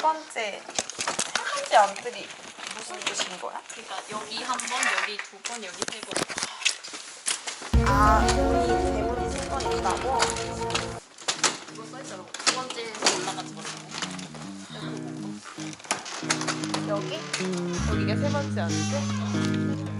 번째 세 번째 안뜰이 무슨 뜻인 거야? 그러니까 여기 한 번, 여기 두 번, 여기 세 번. 아 문이 대문이 세 번 있다고? 이거 써있더라고. 두 번째에서 올라가는 거라고. 여기? 여기가 세 번째? 화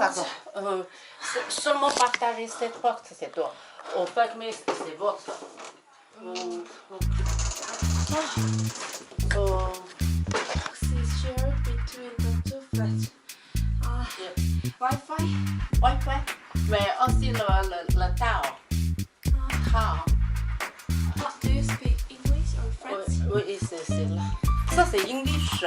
pardon. Euh, seulement partager cette porte, c'est tout. On peut c'est votre. Euh, euh, Wi-Fi. Wi-Fi. Mais aussi le, le, ah. do you speak English or French? Oui, oui c'est là. Ça, c'est English.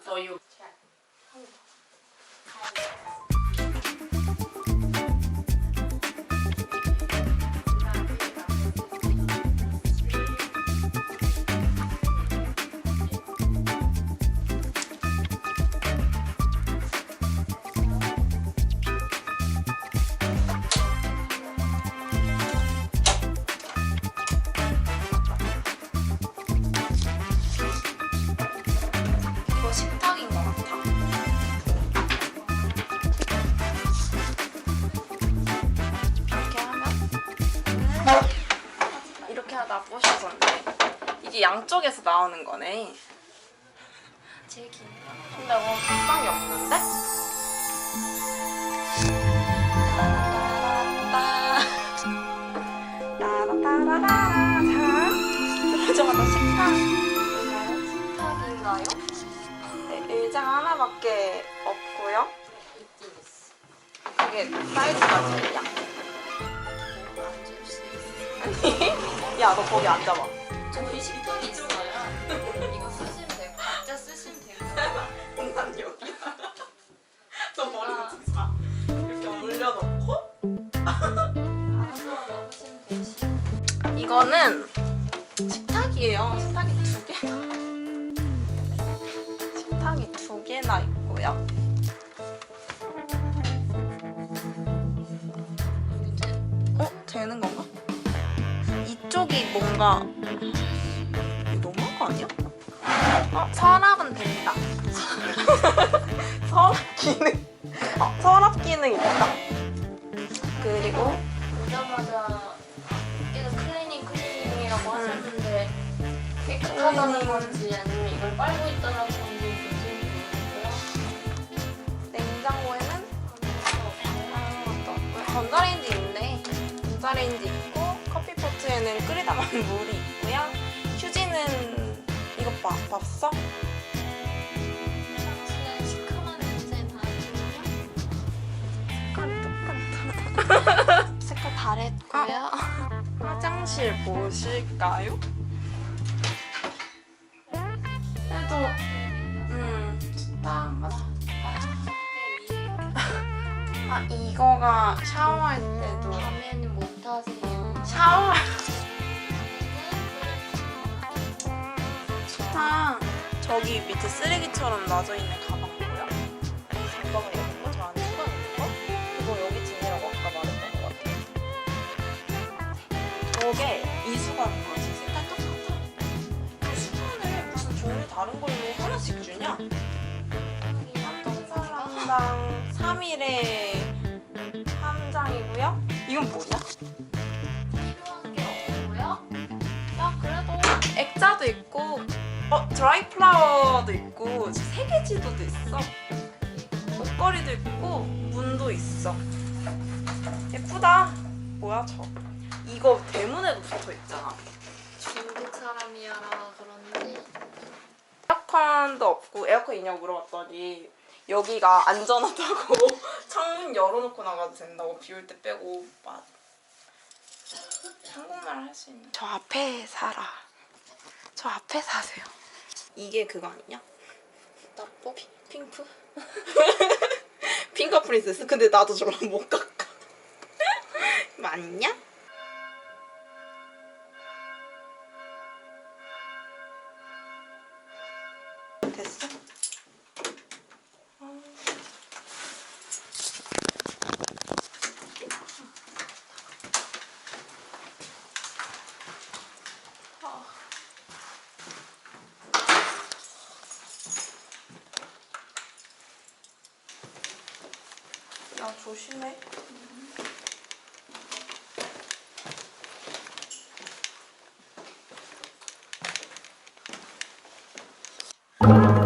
For you. 이게 양쪽에서 나오는 거네. 제일 긴 거. 근데 뭐 식빵이 없는데? 따라따라라라. 자, 들어오자마자 식탁. 식탁인가요? 네, 의자가 하나밖에 없고요. 그게 사이즈가 제일이야? 아니, 야, 너 거기 앉아봐. 저희 식탁이 있어요. 이거 쓰시면 되고, 각자 쓰시면 되고. 난 여기다. 너 머리 붙이지 마. 이렇게 올려놓고. 알아서 넣으시면 되시. 이거는 식탁이에요. 식탁이 두 개. 식탁이 두 개나 있고요. 어? 되는 건가? 여기 뭔가 이거 너무한 거 아니야? 어, 서랍은 된다. 서랍 기능. 어, 서랍 기능 있다. 그리고 오자마자 계속 클리닝 클리닝이라고 하셨는데 깨끗하다는. 건지 아니면 이걸 빨고 있다는 건지 모르겠고요. 냉장고에는 아, 맞다. 전자레인지 있네. 전자레인지 있고 커피포트에는 끓이다 말은 물이 있고 요. 휴지는 이것 봐. 봤어? 시큼한 냄새. 색깔 다랬고요. 화장실 보실까요? 그래도 음, 딱 맞아. 아 이거가 샤워할 때도 밤에는 못 하세요. 샤워 좋다. 저기 밑에 쓰레기처럼 놔져 있는 가방 뭐야? 장바구니 같은 거? 저 안에 수건 있는 거? 그거 여기 짐이라고 아까 말했던 것 같아. 저게 이 수건인 거지. 색깔 똑같아. 그 수건을 무슨 종류 다른 걸로 하나씩 주냐? 어떤 사람당 3일에 한 장이고요. 이건 뭐냐? 필요한 게 없고요. 야 그래도 액자도 있고 어 드라이 플라워도 있고 세계지도도 있어. 목걸이도 있고 문도 있어. 예쁘다. 뭐야 저? 이거 대문에도 붙어 있잖아. 중국 사람이야라 그런지. 에어컨도 없고 에어컨 있냐고 물어봤더니 여기가 안전하다고 창문 열어놓고 나가도 된다고 비 올 때 빼고 맞아 한국말 할 수 있는 저 앞에 살아 저 앞에 사세요 이게 그거 아니냐? 나뽀 핑크 핑거 프린세스? 근데 나도 저런 못 깎아 맞냐? 됐어? 야 조심해. 세